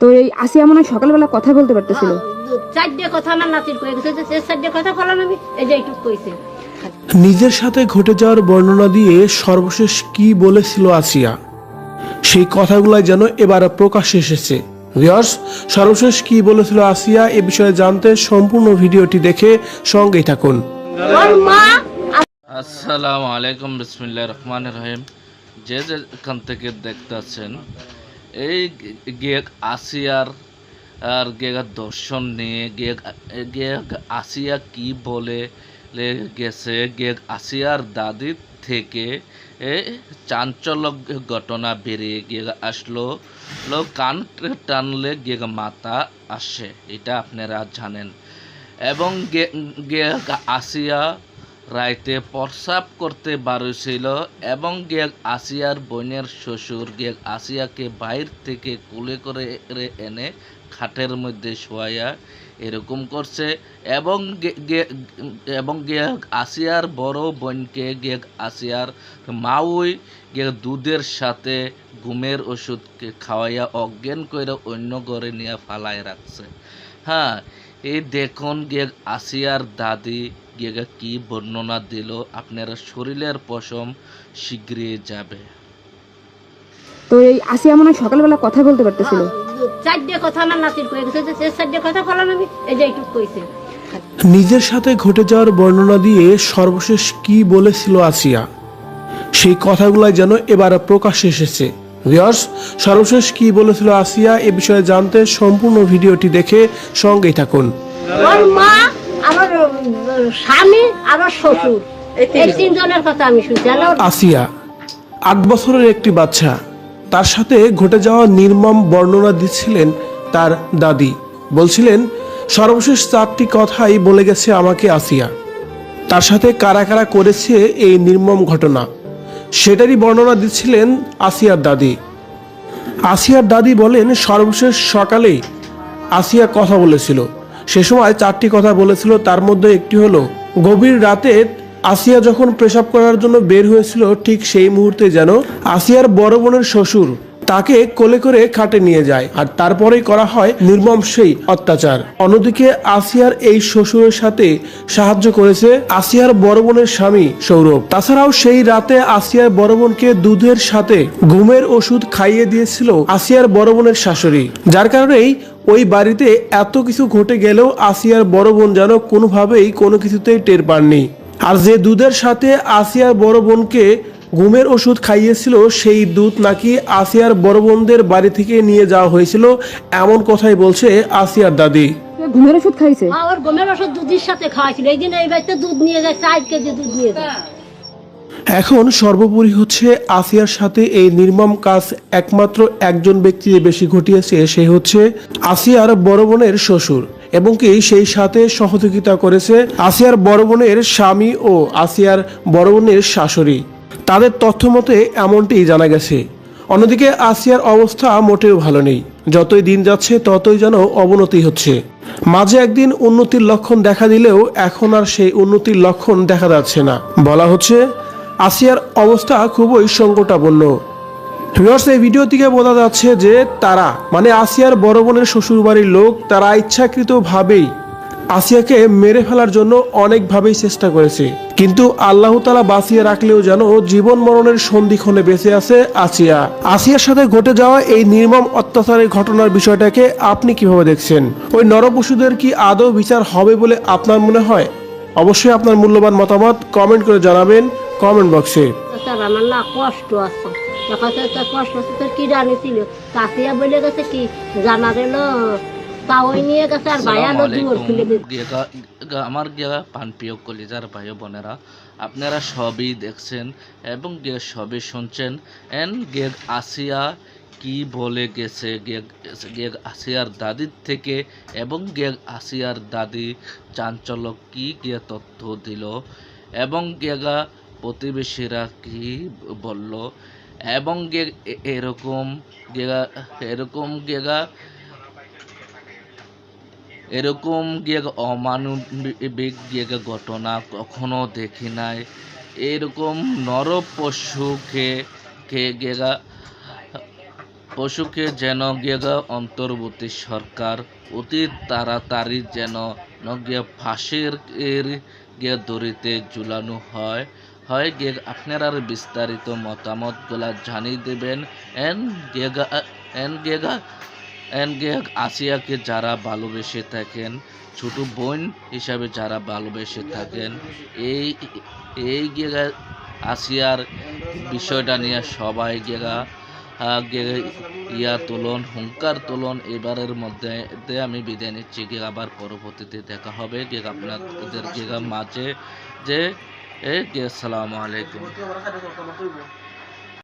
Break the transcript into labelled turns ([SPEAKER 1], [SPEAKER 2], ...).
[SPEAKER 1] তো এই আসিয়া মনে হয় সকালবেলা কথা বলতে পারতেছিল।
[SPEAKER 2] চারটে কথা আমার নাতির কয়ে গেছে যে সে চারটে কথা বললাম আমি এই যে এইটুক কইছে।
[SPEAKER 3] নিজের সাথে ঘটে যাওয়ার বর্ণনা দিয়ে সর্বশেষ কি বলেছিল আসিয়া? সেই কথাগুলাই যেন এবার প্রকাশ্যে এসেছে। ভিউয়ার্স সর্বশেষ কি বলেছিল আসিয়া এ বিষয়ে জানতে সম্পূর্ণ ভিডিওটি দেখে সঙ্গেই থাকুন।
[SPEAKER 4] আসসালামু আলাইকুম বিসমিল্লাহ রহমান রহিম। যে যেখান থেকে দেখতেছেন এই গেক আসিয়ার, আর গেক দর্শন নিয়ে গেক গেক আসিয়া কি বলে গেছে? গেক আসিয়ার দাদির থেকে চাঞ্চল্য ঘটনা বেরিয়ে গিয়ে আসলো। কান টানলে গেক মাতা আসে, এটা আপনারা জানেন। এবং গে- গে- আসিয়া রাইতে প্রস্রাব করতে বারোছিল এবং গেগ আসিয়ার বোনের শ্বশুর গেগ আসিয়াকে বাইর থেকে কুলে করে এনে খাটের মধ্যে শোয়াইয়া এরকম করছে এবং এবং গেগ আসিয়ার বড় বোনকে গেগ আসিয়ার মাউই গে দুধের সাথে ঘুমের ওষুধকে খাওয়াইয়া অজ্ঞান করে অন্য ঘরে নিয়ে ফালায় রাখছে। হ্যাঁ এই দেখুন গিয়ে আসিয়ার দাদি কি বর্ণনা দিল? আপনার শরীরের পশম শীঘ্রই যাবে।
[SPEAKER 1] তো এই আসিয়া মনে হয় সকালবেলা কথা বলতে পারতেছিল।
[SPEAKER 2] চারটে কথা আমার নাতির কয়ে গেছে যে সে চারটে কথা বললাম আমি এই যে এইটুক কইছে।
[SPEAKER 3] নিজের সাথে ঘটে যাওয়ার বর্ণনা দিয়ে সর্বশেষ কি বলেছিল আসিয়া? সেই কথাগুলো যেন এবার প্রকাশ্যে এসেছে। ভিউয়ার্স সর্বশেষ কি বলেছিল আসিয়া এ বিষয়ে জানতে সম্পূর্ণ ভিডিওটি দেখে সঙ্গেই থাকুন।
[SPEAKER 2] মা স্বামী আমার শ্বশুর। এই তিনজনের কথা আমি শুনছি।
[SPEAKER 3] আসিয়া আট বছরের একটি বাচ্চা। তার সাথে ঘটে যাওয়া নির্মম বর্ণনা দিচ্ছিলেন তার দাদি। বলছিলেন সর্বশেষ চারটি কথাই বলে গেছে আমাকে আসিয়া। তার সাথে কারা কারা করেছে এই নির্মম ঘটনা? সেটারই বর্ণনা দিচ্ছিলেন আসিয়ার দাদি। আসিয়ার দাদি বলেন সর্বশেষ সকালেই আসিয়া কথা বলেছিল। সে সময় চারটি কথা বলেছিল, তার মধ্যে একটি হলো, গভীর রাতে আসিয়া যখন পেশাব করার জন্য বের হয়েছিল, ঠিক সেই মুহূর্তে যেন আসিয়ার বড় বোনের শ্বশুর তাকে কোলে করে খাটে নিয়ে যায়, আর তারপরেই করা হয় নির্মম সেই অত্যাচার। অন্যদিকে আসিয়ার এই শ্বশুরের সাথে সাহায্য করেছে আসিয়ার বড় বোনের স্বামী সৌরভ। তাছাড়াও সেই রাতে আসিয়ার বড় বোনকে দুধের সাথে ঘুমের ওষুধ খাইয়ে দিয়েছিল আসিয়ার বড় বোনের শাশুড়ি। যার কারণেই ওই বাড়িতে এত কিছু ঘটে গেলেও আসিয়ার বড় বোন যেন কোনোভাবেই কোনো কিছুতেই টের পাননি। আর যে দুধের সাথে আসিয়ার বড় বোনকে ঘুমের ওষুধ খাইয়েছিল সেই দুধ নাকি আসিয়ার বড় বোনদের বাড়ি থেকে নিয়ে যাওয়া হয়েছিল? এমন কথাই বলছে আসিয়ার দাদি।
[SPEAKER 1] ঘুমের ওষুধ খাইছে?
[SPEAKER 2] গমের ওষুধ দুধের সাথে খাওয়াইছিল। এই দিন এই বাড়িতে দুধ নিয়ে কেজি দুধ নিয়ে
[SPEAKER 3] এখন সর্বোপরি হচ্ছে আসিয়ার সাথে এই নির্মম কাজ একমাত্র একজন ব্যক্তি যে বেশি ঘটিয়েছে সে হচ্ছে আসিয়ার বড় বোনের শ্বশুর এবং কি সেই সাথে সহযোগিতা করেছে আসিয়ার বড় বোনের স্বামী ও আসিয়ার বড় বোনের শাশুড়ি। তাদের তথ্য মতে এমনটি জানা গেছে। অন্যদিকে আসিয়ার অবস্থা মোটেও ভালো নেই। যতই দিন যাচ্ছে, ততই যেন অবনতি হচ্ছে। মাঝে একদিন উন্নতির লক্ষণ দেখা দিলেও এখন আর সেই উন্নতির লক্ষণ দেখা যাচ্ছে না। বলা হচ্ছে, আসিয়ার অবস্থা খুবই সংকটাপন্ন। ভিউয়ার্স, এই ভিডিও থেকে বোঝা যাচ্ছে যে তারা মানে আসিয়ার বড় বোনের শ্বশুরবাড়ির লোক, তারা ইচ্ছাকৃতভাবেই আসিয়াকে মেরে ফেলার জন্য অনেকভাবেই চেষ্টা করেছে। কিন্তু আল্লাহ তালা বাঁচিয়ে রাখলেও যেন জীবন মরণের সন্ধিক্ষণে বেঁচে আছে আসিয়া। আসিয়ার সাথে ঘটে যাওয়া এই নির্মম অত্যাচারের ঘটনার বিষয়টাকে আপনি কীভাবে দেখছেন? ওই নরপশুদের কি আদৌ বিচার হবে বলে আপনার মনে হয়? অবশ্যই আপনার মূল্যবান মতামত কমেন্ট করে জানাবেন কমেন্ট বক্সে।
[SPEAKER 2] না কষ্ট আছে। কি জানিছিল কাছিয়া বলে গেছে কি, জানা গেল
[SPEAKER 4] আমার গিয়া পানপ্রিয় কলিজার ভাই বোনেরা আপনারা সবই দেখছেন এবং গে সবই শুনছেন। এন গেগ আসিয়া কি বলে গেছে গেগ গেগ আসিয়ার দাদির থেকে এবং গেগ আসিয়ার দাদি চাঞ্চল্য কি গিয়ে তথ্য দিল এবং গেগা প্রতিবেশীরা কি বলল এবং গে এরকম গেগা এরকম গেগা এরকম গিয়ে অমানবিক গিয়ে ঘটনা কখনো দেখি নাই। এরকম নর পশুকে, কে গেগা, পশুকে যেন গেগা অন্তর্বর্তী সরকার অতি তাড়াতাড়ি যেন নগিয়া ফাঁসির গিয়ে দড়িতে ঝুলানো হয়। হয় গিয়ে আপনারা বিস্তারিত মতামতগুলা জানিয়ে দেবেন। গেগা এন গেগা, এন গেগ আসিয়াকে যারা ভালোবেসে থাকেন, ছোট বোন হিসাবে যারা ভালোবেসে থাকেন, এই এই গেগা আসিয়ার বিষয়টা নিয়ে সবাই গেগা গে- ইয়া তোলন, হুঙ্কার তোলন এবারের মধ্যে আমি বিদায় নিচ্ছি। গিয়ে আবার পরবর্তীতে দেখা হবে। গিয়ে আপনাদের গিয়ে মাঝে যে, এ গে আসসালামু আলাইকুম।